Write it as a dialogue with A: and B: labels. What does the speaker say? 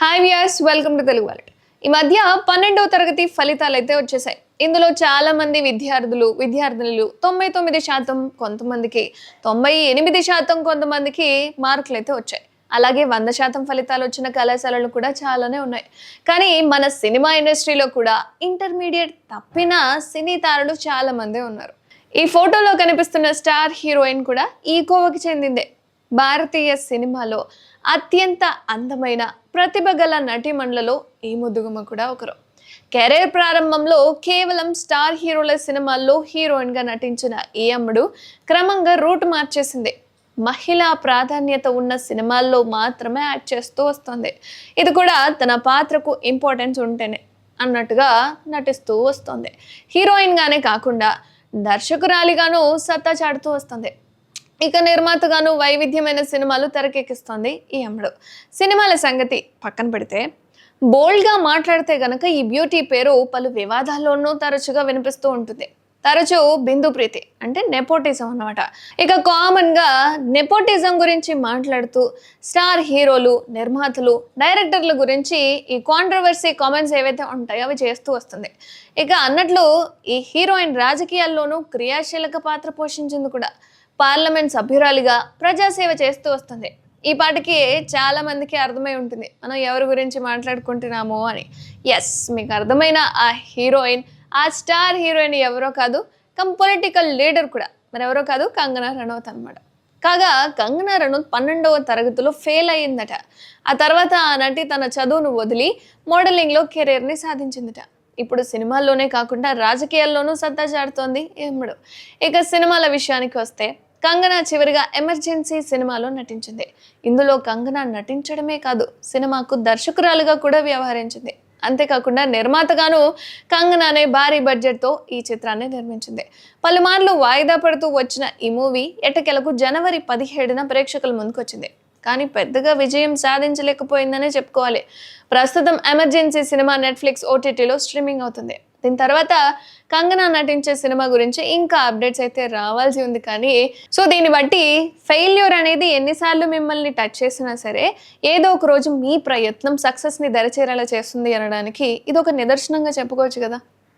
A: Hi Vyas welcome to Telugu world ఈ మధ్య పన్నెండవ తరగతి ఫలితాలు అయితే వచ్చేసాయి. ఇందులో చాలా మంది విద్యార్థులు విద్యార్థినులు తొంభై తొమ్మిది శాతం కొంతమందికి తొంభై ఎనిమిది శాతం కొంతమందికి మార్కులు అయితే వచ్చాయి. అలాగే వంద శాతం ఫలితాలు వచ్చిన కళాశాలలు కూడా చాలానే ఉన్నాయి. కానీ మన సినిమా ఇండస్ట్రీలో కూడా ఇంటర్మీడియట్ తప్పిన సినీ తారలు చాలా మందే ఉన్నారు. ఈ ఫోటోలో కనిపిస్తున్న స్టార్ హీరోయిన్ కూడా ఈ కోవకి చెందిందే. భారతీయ సినిమాలో అత్యంత అందమైన ప్రతిభ గల నటీమణులలో ఈ ముద్దుగుమ్మ కూడా ఒకరు. కెరీర్ ప్రారంభంలో కేవలం స్టార్ హీరోల సినిమాల్లో హీరోయిన్గా నటించిన ఈ అమ్మడు క్రమంగా రూట్ మార్చేసింది. మహిళా ప్రాధాన్యత ఉన్న సినిమాల్లో మాత్రమే యాక్ట్ చేస్తూ వస్తుంది. ఇది కూడా తన పాత్రకు ఇంపార్టెన్స్ ఉంటేనే అన్నట్టుగా నటిస్తూ వస్తుంది. హీరోయిన్గానే కాకుండా దర్శకురాలిగాను సత్తా చాటుతూ వస్తుంది. ఇక నిర్మాతగాను వైవిధ్యమైన సినిమాలు తెరకెక్కిస్తోంది ఈ అమ్మడు. సినిమాల సంగతి పక్కన పెడితే బోల్డ్గా మాట్లాడితే గనక ఈ బ్యూటీ పేరు పలు వివాదాల్లోనూ తరచుగా వినిపిస్తూ ఉంటుంది. తరచూ బిందు ప్రీతి అంటే నెపోటిజం అన్నమాట. ఇక కామన్గా నెపోటిజం గురించి మాట్లాడుతూ స్టార్ హీరోలు నిర్మాతలు డైరెక్టర్ల గురించి ఈ కాంట్రవర్సీ కామెంట్స్ ఏవైతే ఉంటాయో అవి చేస్తూ వస్తుంది. ఇక అన్నట్లు ఈ హీరోయిన్ రాజకీయాల్లోనూ క్రియాశీలక పాత్ర పోషించింది కూడా. పార్లమెంట్ సభ్యురాలిగా ప్రజాసేవ చేస్తూ వస్తుంది. ఈ పాటికి చాలా మందికి అర్థమై ఉంటుంది. మనం ఎవరి గురించి మాట్లాడుకుంటున్నామో అని. ఎస్ మీకు అర్థమైన ఆ హీరోయిన్ ఆ స్టార్ హీరోయిన్ ఎవరో కాదు కమ్ పొలిటికల్ లీడర్ కూడా. మరి ఎవరో కాదు కంగనా రనౌత్ అనమాట కాగా కంగనా రనౌత్ పన్నెండవ తరగతిలో ఫెయిల్ అయ్యిందట. ఆ తర్వాత ఆ నటి తన చదువును వదిలి మోడలింగ్లో కెరీర్ని సాధించిందట. ఇప్పుడు సినిమాల్లోనే కాకుండా రాజకీయాల్లోనూ సత్తా చాడుతోంది ఎమ్మడు ఇక సినిమాల విషయానికి వస్తే కంగనా చివరిగా ఎమర్జెన్సీ సినిమాలో నటించింది. ఇందులో కంగనా నటించడమే కాదు సినిమాకు దర్శకురాలుగా కూడా వ్యవహరించింది. అంతేకాకుండా నిర్మాతగాను కంగనానే భారీ బడ్జెట్తో ఈ చిత్రాన్ని నిర్మించింది. పలుమార్లు వాయిదా పడుతూ వచ్చిన ఈ మూవీ ఎట్టకెలకు జనవరి పదిహేడున ప్రేక్షకుల ముందుకొచ్చింది. కానీ పెద్దగా విజయం సాధించలేకపోయిందనే చెప్పుకోవాలి. ప్రస్తుతం ఎమర్జెన్సీ సినిమా నెట్ఫ్లిక్స్ ఓటీటీలో స్ట్రీమింగ్ అవుతుంది. దీని తర్వాత కంగనా నటించే సినిమా గురించి ఇంకా అప్డేట్స్ అయితే రావాల్సి ఉంది కానీ సో దీన్ని బట్టి ఫెయిల్యూర్ అనేది ఎన్నిసార్లు మిమ్మల్ని టచ్ చేసినా సరే ఏదో ఒక రోజు మీ ప్రయత్నం సక్సెస్ని దరిచేరేలా చేస్తుంది అనడానికి ఇది ఒక నిదర్శనంగా చెప్పుకోవచ్చు కదా.